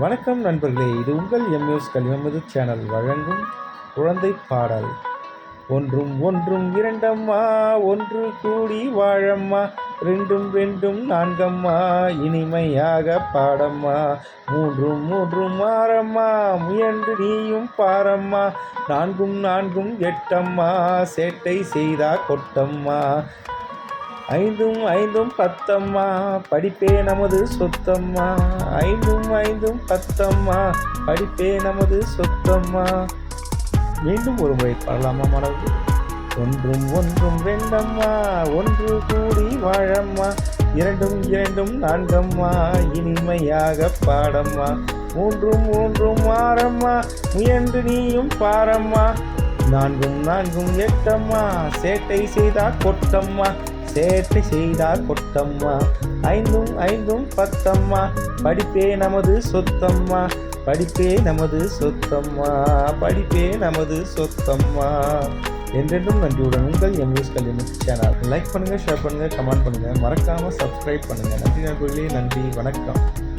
வணக்கம் நண்பர்களே இது உங்கள் எம்எஸ் கல்வியமது சேனல் வழங்கும் குழந்தை பாடல். ஒன்றும் ஒன்றும் இரண்டம்மா ஒன்று கூடி வாழம்மா ரெண்டும் ரெண்டும் நான்கம்மா இனிமையாக பாடம்மா. மூன்றும் மூன்றும் ஆறம்மா முயன்று நீயும் பாரம்மா. நான்கும் நான்கும் எட்டம்மா சேட்டை செய்தா கொட்டம்மா. ஐந்தும் ஐந்தும் பத்தம்மா படிப்பே நமது சொத்தம்மா. ஐந்தும் ஐந்தும் பத்தம்மா படிப்பே நமது சொத்தம்மா. மீண்டும் ஒரு முறை பாடலாமா மாணவர்கள்? ஒன்றும் ஒன்றும் ரெண்டம்மா ஒன்று கூடி வாழம்மா. இரண்டும் இரண்டும் நான்கம்மா இனிமையாக பாடம்மா. மூன்றும் மூன்றும் ஆறம்மா முயன்று நீயும் பாரம்மா. நான்கும் நான்கும் எட்டம்மா சேட்டை செய்தா கொட்டம்மா. சேட்டை செய்தார் கொட்டம்மா ஐந்தும் ஐந்தும் பத்தம்மா. படிப்பே நமது சொத்தம்மா. படிப்பே நமது சொத்தம்மா. படிப்பே நமது சொத்தம்மா. என்றென்றும் நன்றியுடன் உங்கள் எம்யூஸ் கல்வி சேனல். லைக் பண்ணுங்கள் ஷேர் பண்ணுங்கள் கமெண்ட் பண்ணுங்கள் மறக்காமல் சப்ஸ்கிரைப் பண்ணுங்கள் நன்றி நண்பர்களே நன்றி வணக்கம்.